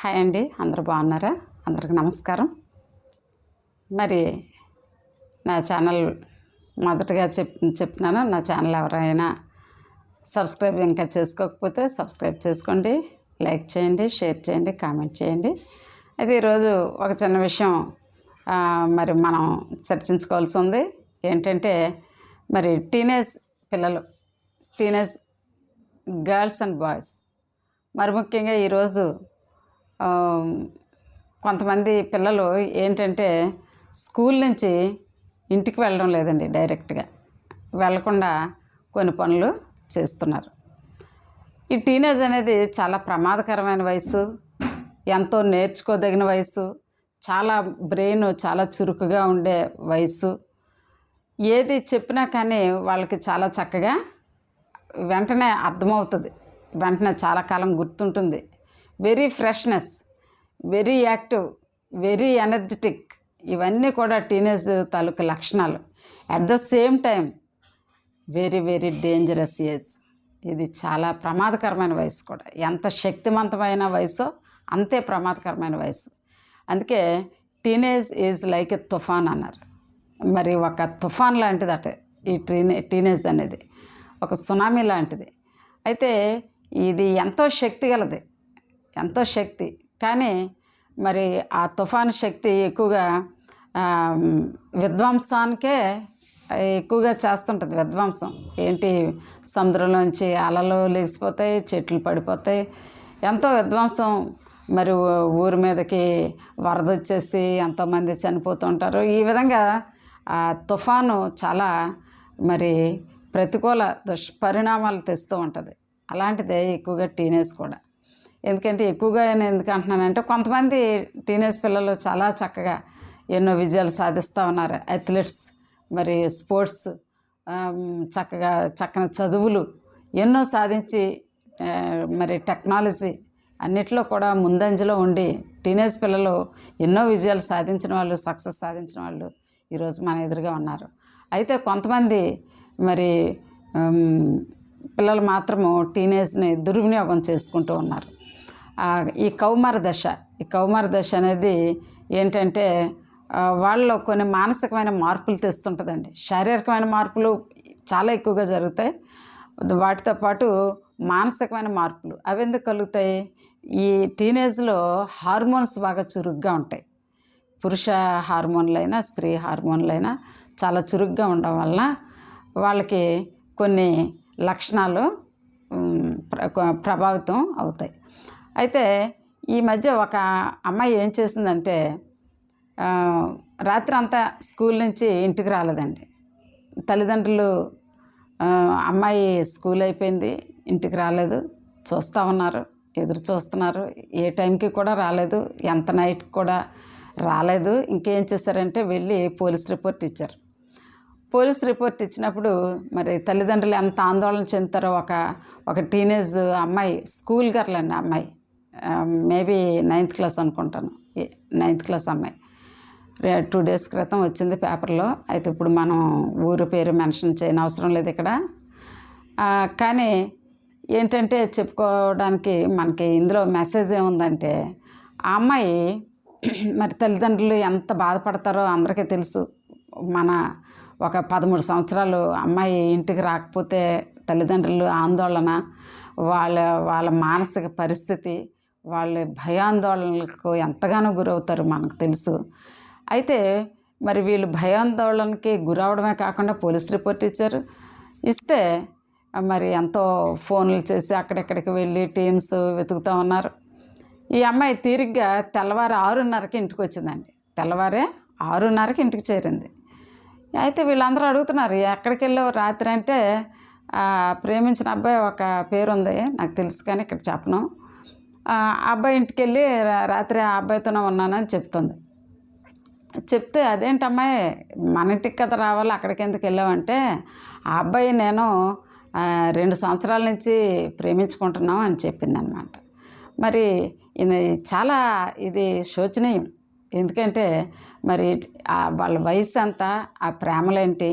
Hi అండి. అందరు బాగున్నారా? అందరికి నమస్కారం. మరి నా ఛానల్ మొదటగా చెప్ చెప్తున్నాను. నా ఛానల్ ఎవరైనా సబ్స్క్రైబ్ ఇంకా చేసుకోకపోతే సబ్స్క్రైబ్ చేసుకోండి. లైక్ చేయండి షేర్ చేయండి కామెంట్ చేయండి. అయితే ఈరోజు ఒక చిన్న విషయం మరి మనం చర్చించుకోవాల్సి ఉంది. ఏంటంటే మరి టీనేజ్ పిల్లలు టీనేజ్ గర్ల్స్ అండ్ బాయ్స్ మరి ముఖ్యంగా ఈరోజు కొంతమంది పిల్లలు ఏంటంటే స్కూల్ నుంచి ఇంటికి వెళ్ళడం లేదండి డైరెక్ట్గా. వెళ్ళకుండా కొన్ని పనులు చేస్తున్నారు. ఈ టీనేజ్ అనేది చాలా ప్రమాదకరమైన వయసు ఎంతో నేర్చుకోదగిన వయసు చాలా బ్రెయిన్ చాలా చురుకుగా ఉండే వయసు. ఏది చెప్పినా కానీ వాళ్ళకి చాలా చక్కగా వెంటనే అర్థమవుతుంది. వెంటనే చాలా కాలం గుర్తుంటుంది. Very freshness very active very energetic. ఇవన్నీ కూడా టీనేజ్ తాలూకు లక్షణాలు. At the same time very very dangerous age ఇది చాలా ప్రమాదకరమైన వయసు కూడా. ఎంత శక్తివంతమైన వయసో అంతే ప్రమాదకరమైన వయసు. అందుకే టీనేజ్ ఈజ్ లైక్ ఎ తుఫాన్ అన్నారు. మరి ఒక తుఫాన్ లాంటిది అట ఈ టీనే టీనేజ్ అనేది. ఒక సునామీ లాంటిది. అయితే ఇది ఎంతో శక్తి గలది. ఎంతో శక్తి. కానీ మరి ఆ తుఫాన్ శక్తి ఎక్కువగా విధ్వంసానికే ఎక్కువగా చేస్తుంటుంది విధ్వంసం. ఏంటి? సముద్రంలోంచి అలలు లేచిపోతాయి చెట్లు పడిపోతాయి. ఎంతో విధ్వంసం. మరి ఊరి మీదకి వరద వచ్చేసి ఎంతోమంది చనిపోతుంటారు ఈ విధంగా ఆ తుఫాను చాలా మరి ప్రతికూల దుష్పరిణామాలు తెస్తూ ఉంటుంది. అలాంటిదే ఎక్కువగా టీనేజ్ కూడా. ఎందుకంటే ఎక్కువగా నేను ఎందుకు అంటున్నానంటే కొంతమంది టీనేజ్ పిల్లలు చాలా చక్కగా ఎన్నో విజయాలు సాధిస్తూ ఉన్నారు. అథ్లెట్స్ మరి స్పోర్ట్స్ చక్కగా చక్కని చదువులు ఎన్నో సాధించి మరి టెక్నాలజీ అన్నిట్లో కూడా ముందంజలో ఉండి టీనేజ్ పిల్లలు ఎన్నో విజయాలు సాధించిన వాళ్ళు సక్సెస్ సాధించిన వాళ్ళు ఈరోజు మన ఎదురుగా ఉన్నారు. అయితే కొంతమంది మరి పిల్లలు మాత్రము టీనేజ్ని దుర్వినియోగం చేసుకుంటూ ఉన్నారు. ఈ కౌమార దశ ఈ కౌమార దశ అనేది ఏంటంటే వాళ్ళలో కొన్ని మానసికమైన మార్పులు తెస్తుంటుందండి. శారీరకమైన మార్పులు చాలా ఎక్కువగా జరుగుతాయి. వాటితో పాటు మానసికమైన మార్పులు అవి ఎందుకు కలుగుతాయి? ఈ టీనేజ్లో హార్మోన్స్ బాగా చురుగ్గా ఉంటాయి. పురుష హార్మోన్లైనా స్త్రీ హార్మోన్లైనా చాలా చురుగ్గా ఉండడం వలన వాళ్ళకి కొన్ని లక్షణాలు ప్ర- ప్రభావితం అవుతాయి. అయితే ఈ మధ్య ఒక అమ్మాయి ఏం చేసిందంటే రాత్రి అంతా స్కూల్ నుంచి ఇంటికి రాలేదండి. తల్లిదండ్రులు అమ్మాయి స్కూల్ అయిపోయింది ఇంటికి రాలేదు. చూస్తూ ఉన్నారు ఎదురు చూస్తున్నారు. ఏ టైంకి కూడా రాలేదు ఎంత నైట్ కూడా రాలేదు. ఇంకేం చేశారంటే వెళ్ళి పోలీస్ రిపోర్ట్ ఇచ్చారు. పోలీస్ రిపోర్ట్ ఇచ్చినప్పుడు మరి తల్లిదండ్రులు ఎంత ఆందోళన చెందుతారో ఒక ఒక టీనేజ్ అమ్మాయి స్కూల్ గర్ల్ అండి అమ్మాయి. మేబీ నైన్త్ క్లాస్ అనుకుంటాను. నైన్త్ క్లాస్ అమ్మాయి. రే- టూ డేస్ క్రితం వచ్చింది పేపర్లో అయితే ఇప్పుడు మనం ఊరు పేరు మెన్షన్ చేయని అవసరం లేదు ఇక్కడ. కానీ ఏంటంటే చెప్పుకోవడానికి మనకి ఇందులో మెసేజ్ ఏముందంటే ఆ అమ్మాయి మరి తల్లిదండ్రులు ఎంత బాధపడతారో అందరికీ తెలుసు. మన ఒక పదమూడు సంవత్సరాలు అమ్మాయి ఇంటికి రాకపోతే తల్లిదండ్రులు ఆందోళన వాళ్ళ వాళ్ళ మానసిక పరిస్థితి వాళ్ళ భయాందోళనలకు ఎంతగానో గురవుతారు మనకు తెలుసు. అయితే మరి వీళ్ళు భయాందోళనకి గురవడమే కాకుండా పోలీస్ రిపోర్ట్ ఇచ్చారు. ఇస్తే మరి ఎంతో ఫోన్లు చేసి అక్కడెక్కడికి వెళ్ళి టీమ్స్ వెతుకుతూ ఉన్నారు. ఈ అమ్మాయి తీరిగ్గా తెల్లవారు ఆరున్నరకి ఇంటికి వచ్చిందండి. తెల్లవారే ఆరున్నరకి ఇంటికి చేరింది. అయితే వీళ్ళందరూ అడుగుతున్నారు ఎక్కడికి వెళ్ళావు రాత్రి? అంటే ప్రేమించిన అబ్బాయి ఒక పేరు ఉంది నాకు తెలుసు కానీ ఇక్కడ చెప్పను. ఆ అబ్బాయి ఇంటికి వెళ్ళి రా- రాత్రి ఆ అబ్బాయితోనే ఉన్నానని చెప్తుంది. చెప్తే అదేంటమ్మాయి మన ఇంటికి కదా రావాలి అక్కడికి ఎందుకు వెళ్ళావంటే ఆ అబ్బాయి నేను రెండు సంవత్సరాల నుంచి ప్రేమించుకుంటున్నాం అని చెప్పింది అనమాట మరి ఈయన చాలా ఇది శోచనీయం. ఎందుకంటే మరి వాళ్ళ వయసు అంత ఆ ప్రేమలేంటి?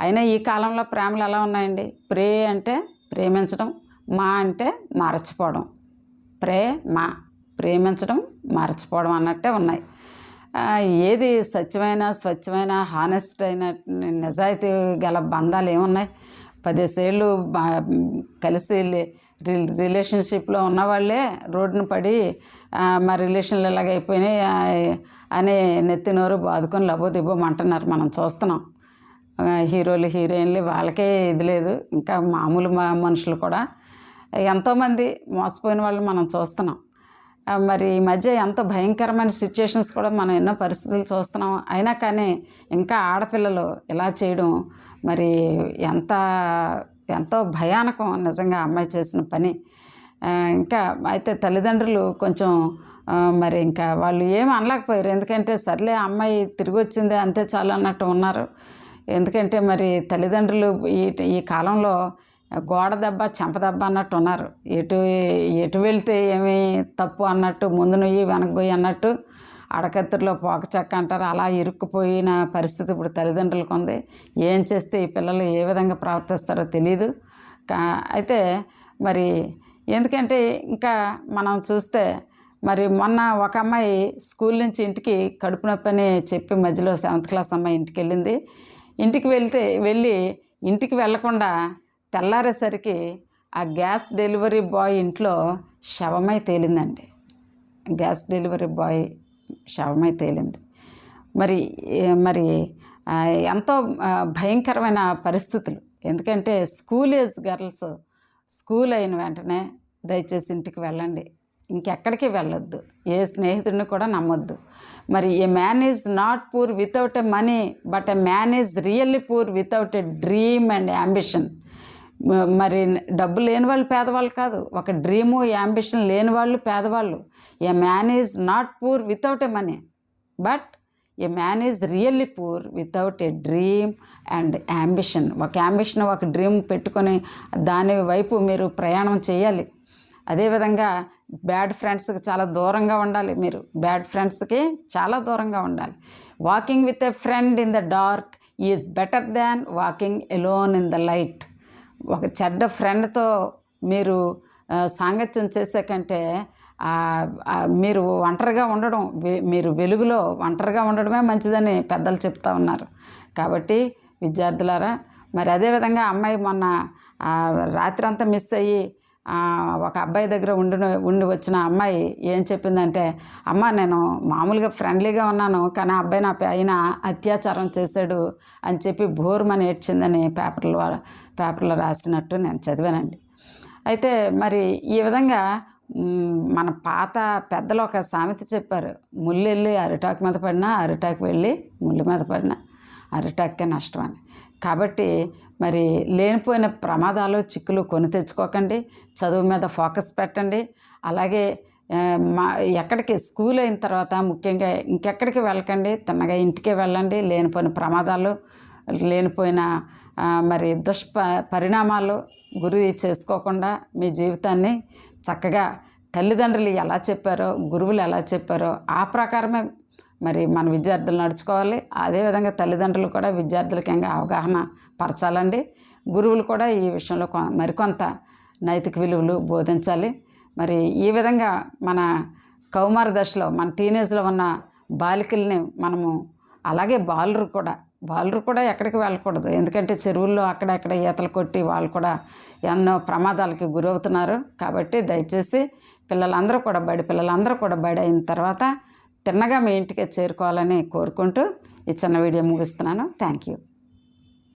అయినా ఈ కాలంలో ప్రేమలు ఎలా ఉన్నాయండి? ప్రే అంటే ప్రేమించడం మా అంటే మరచిపోవడం. ప్రే మా. ప్రేమించడం మరచిపోవడం అన్నట్టే ఉన్నాయి. ఏది సత్యమైన స్వచ్ఛమైన హానెస్ట్ అయిన నిజాయితీ గల బంధాలు ఏమున్నాయి? పదేసేళ్ళు కలిసి కలిసి రిలేషన్షిప్లో రి- రిలేషన్షిప్లో ఉన్నవాళ్ళే రోడ్డున పడి మా రిలేషన్లు ఇలాగ అయిపోయినాయి అని నెత్తి నోరు బాదుకొని లబో దిబ్బోమంటున్నారు మనం చూస్తున్నాం. హీరోలు హీరోయిన్లు వాళ్ళకే ఇది లేదు. ఇంకా మామూలు మా మనుషులు కూడా ఎంతోమంది మోసపోయిన వాళ్ళు మనం చూస్తున్నాం. మరి ఈ మధ్య ఎంత భయంకరమైన సిచ్యుయేషన్స్ కూడా మనం ఎన్నో పరిస్థితులు చూస్తున్నాం. అయినా కానీ ఇంకా ఆడపిల్లలు ఇలా చేయడం మరి ఎంత ఎంతో భయానకం నిజంగా అమ్మాయి చేసిన పని. ఇంకా అయితే తల్లిదండ్రులు కొంచెం మరి ఇంకా వాళ్ళు ఏమి అనలేకపోయారు. ఎందుకంటే సర్లే ఆ అమ్మాయి తిరిగి వచ్చింది అంతే చాలు అన్నట్టు ఉన్నారు. ఎందుకంటే మరి తల్లిదండ్రులు ఈ ఈ కాలంలో గోడ దెబ్బ చెంప దెబ్బ అన్నట్టు ఉన్నారు. ఎటు ఎటు వెళ్తే ఏమి తప్పు అన్నట్టు ముందు నొయ్యి వెనక పోయి అన్నట్టు అడకత్తుల్లో పోక చెక్క అంటారు. అలా ఇరుక్కుపోయిన పరిస్థితి ఇప్పుడు తల్లిదండ్రులకు ఉంది. ఏం చేస్తే ఈ పిల్లలు ఏ విధంగా ప్రవర్తిస్తారో తెలియదు కా అయితే మరి ఎందుకంటే ఇంకా మనం చూస్తే మరి మొన్న ఒక అమ్మాయి స్కూల్ నుంచి ఇంటికి కడుపు నొప్పి అని చెప్పి మధ్యలో సెవెంత్ క్లాస్ అమ్మాయి ఇంటికి వెళ్ళింది. ఇంటికి వెళ్తే వెళ్ళి ఇంటికి వెళ్ళకుండా తెల్లారేసరికి ఆ గ్యాస్ డెలివరీ బాయ్ ఇంట్లో శవమై తేలిందండి. గ్యాస్ డెలివరీ బాయ్ శవమై తేలింది. మరి మరి ఎంతో భయంకరమైన పరిస్థితులు. ఎందుకంటే స్కూల్ ఏజ్ గర్ల్స్ స్కూల్ అయిన వెంటనే దయచేసి ఇంటికి వెళ్ళండి. ఇంకెక్కడికి వెళ్ళొద్దు. ఏ స్నేహితుడిని కూడా నమ్మొద్దు. మరి a man is not poor without a money but a man is really poor without a dream and ambition మరి డబ్బు లేని వాళ్ళు పేదవాళ్ళు కాదు. ఒక డ్రీము యాంబిషన్ లేని వాళ్ళు పేదవాళ్ళు. A man is not poor without a money. But a man is really poor without a dream and ambition. ఒక యాంబిషన్ ఒక డ్రీమ్ పెట్టుకొని దాని వైపు మీరు ప్రయాణం చేయాలి. అదేవిధంగా బ్యాడ్ ఫ్రెండ్స్కి చాలా దూరంగా ఉండాలి మీరు. బ్యాడ్ ఫ్రెండ్స్కి చాలా దూరంగా ఉండాలి. Walking with a friend in the dark is better than walking alone in the light. ఒక చెడ్డ ఫ్రెండ్తో మీరు సాంగత్యం చేసే కంటే మీరు ఒంటరిగా ఉండడం మీరు వెలుగులో ఒంటరిగా ఉండడమే మంచిదని పెద్దలు చెప్తా ఉన్నారు. కాబట్టి విద్యార్థులారా మరి అదేవిధంగా అమ్మాయి మొన్న రాత్రి అంతా మిస్ అయ్యి ఒక అబ్బాయి దగ్గర ఉండి ఉండి వచ్చిన అమ్మాయి ఏం చెప్పిందంటే అమ్మ నేను మామూలుగా ఫ్రెండ్లీగా ఉన్నాను కానీ ఆ అబ్బాయి నా పైన అత్యాచారం చేశాడు అని చెప్పి బోరుమని ఏడ్చిందని పేపర్లో పేపర్లో రాసినట్టు నేను చదివానండి. అయితే మరి ఈ విధంగా మన పాత పెద్దలు ఒక సామెత చెప్పారు ముళ్ళు వెళ్ళి అరిటాకు మీద పడినా అరిటాకు వెళ్ళి ముళ్ళు మీద పడినా అరిటాకే నష్టం అని. కాబట్టి మరి లేనిపోయిన ప్రమాదాలు చిక్కులు కొని తెచ్చుకోకండి. చదువు మీద ఫోకస్ పెట్టండి. అలాగే మా ఎక్కడికి స్కూల్ అయిన తర్వాత ముఖ్యంగా ఇంకెక్కడికి వెళ్ళకండి. తిన్నగా ఇంటికే వెళ్ళండి. లేనిపోయిన ప్రమాదాలు లేనిపోయిన మరి దుష్ప పరిణామాలు గురి చేసుకోకుండా మీ జీవితాన్ని చక్కగా తల్లిదండ్రులు ఎలా చెప్పారో గురువులు ఎలా చెప్పారో ఆ ప్రకారమే మరి మన విద్యార్థులు నడుచుకోవాలి. అదేవిధంగా తల్లిదండ్రులు కూడా విద్యార్థులకి ఇంకా అవగాహన పరచాలండి. గురువులు కూడా ఈ విషయంలో కొ- మరికొంత నైతిక విలువలు బోధించాలి. మరి ఈ విధంగా మన కౌమార దశలో మన టీనేజ్లో ఉన్న బాలికల్ని మనము అలాగే బాలురు కూడా బాలురు కూడా ఎక్కడికి వెళ్ళకూడదు. ఎందుకంటే చెరువుల్లో అక్కడక్కడ ఈతలు కొట్టి వాళ్ళు కూడా ఎన్నో ప్రమాదాలకి గురవుతున్నారు. కాబట్టి దయచేసి పిల్లలందరూ కూడా బడి పిల్లలందరూ కూడా బడి అయిన తర్వాత తిన్నగా మీ ఇంటికి చేరుకోవాలని కోరుకుంటూ ఈ చిన్న వీడియో ముగిస్తున్నాను. Thank you